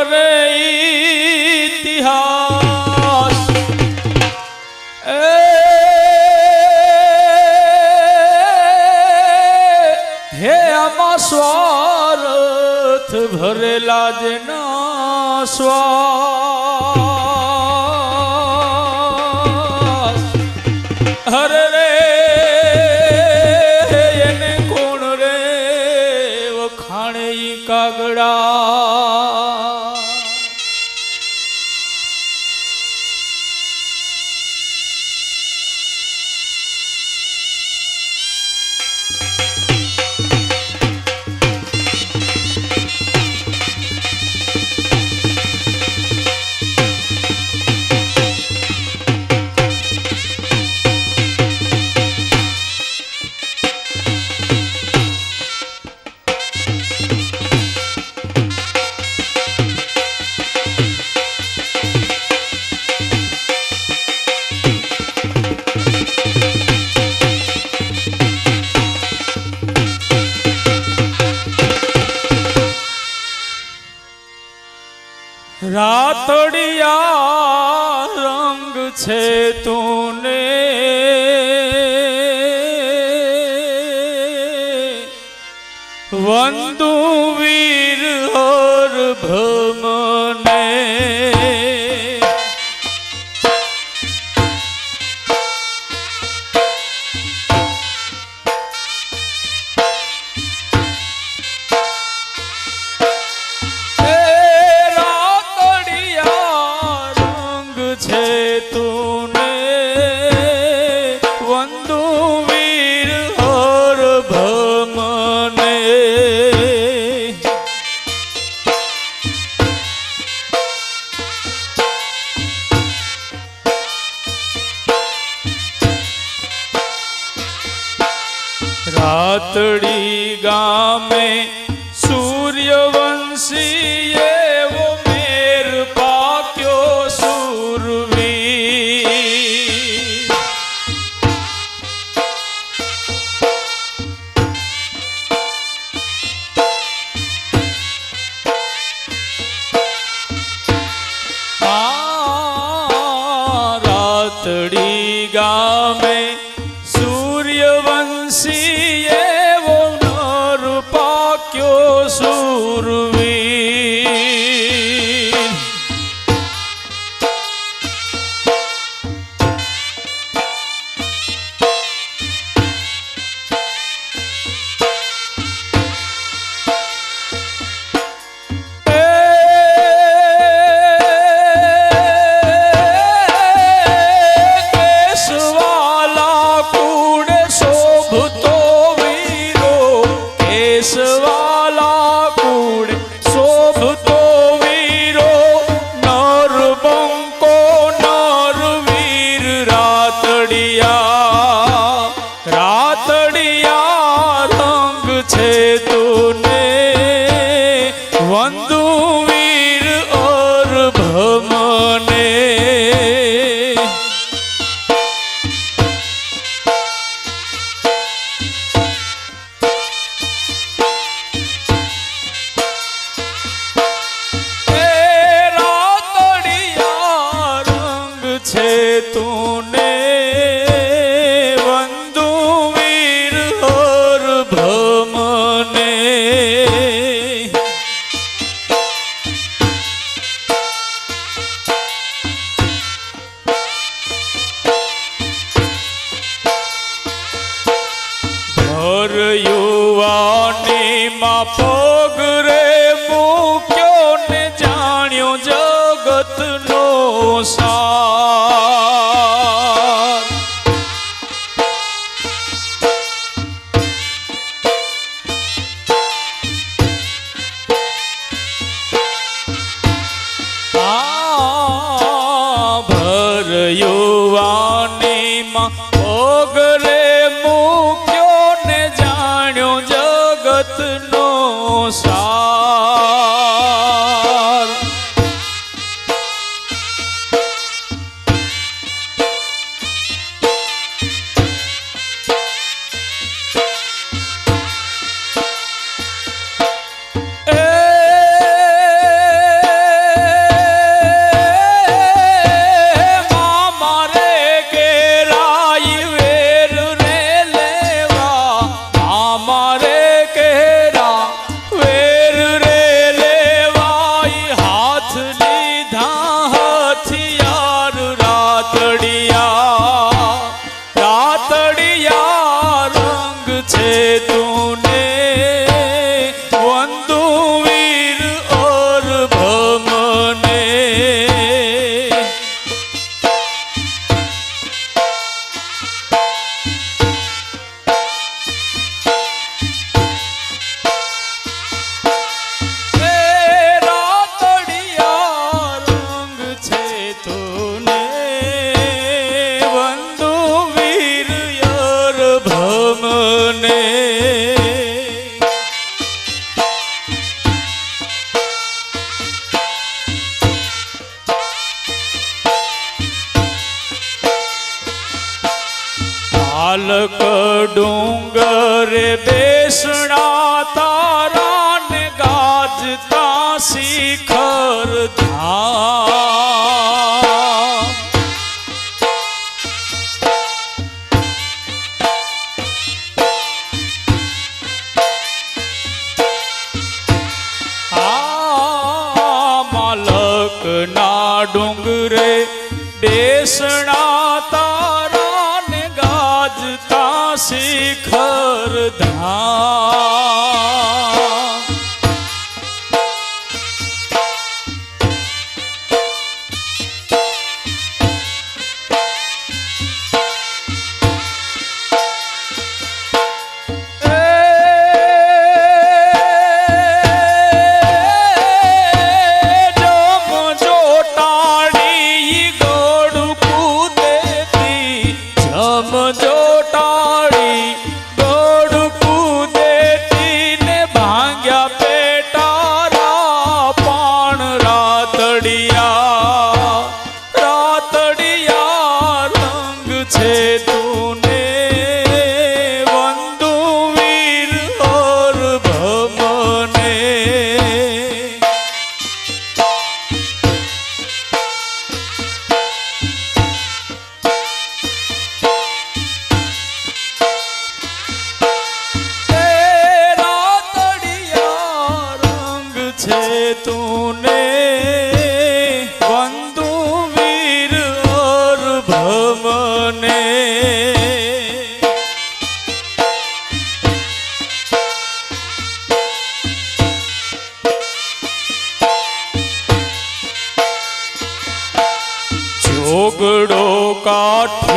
કરે ઇતિહાસ એ હે આમાં સ્વાર્થ ભરેલા જેના સ્વા હરે ઘડિયા રંગ છે તુને? વંદુ વીર હર ભમ पतड़ी गाँव में सूर्यवंशी ये वो मेर पाक्यो सूरवी। रातड़ी गा में do ડુંગરે બેસણા તારા ને ગાજતા શિખર ધા આ માલક ના ડુંગરે બેસણા શિખર ધામ জীবনে কাঠ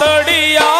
தடியா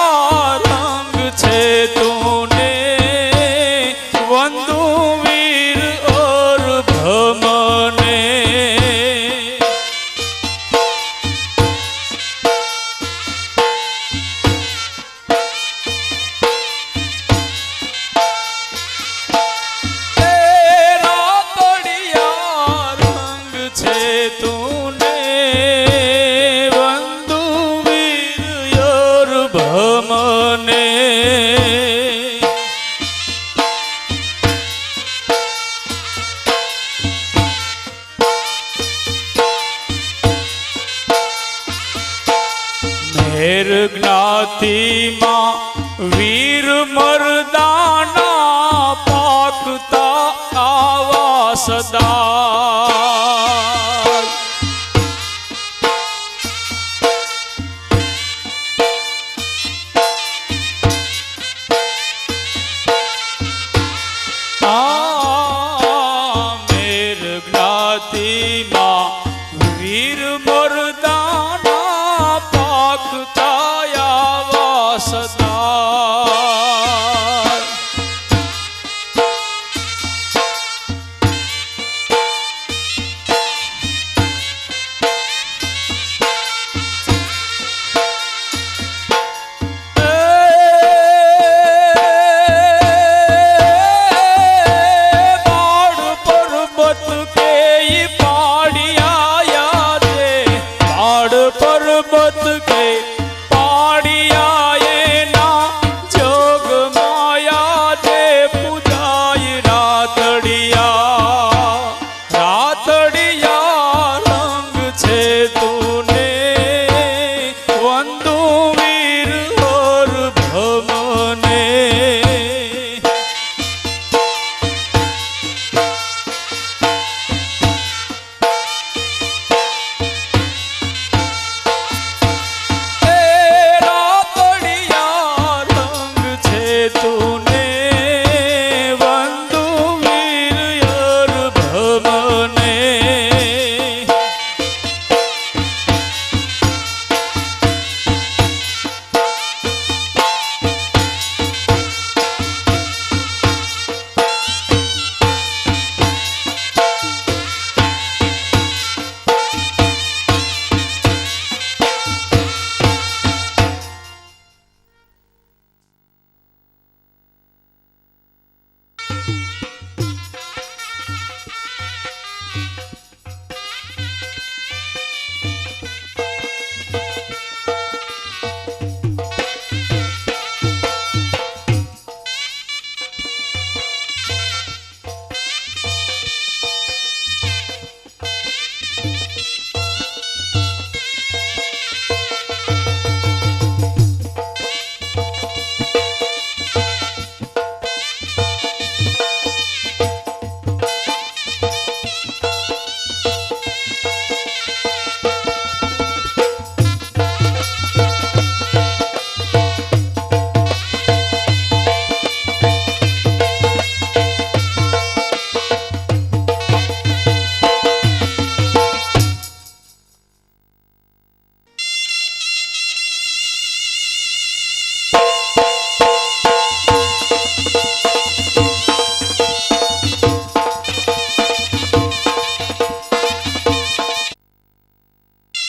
સદા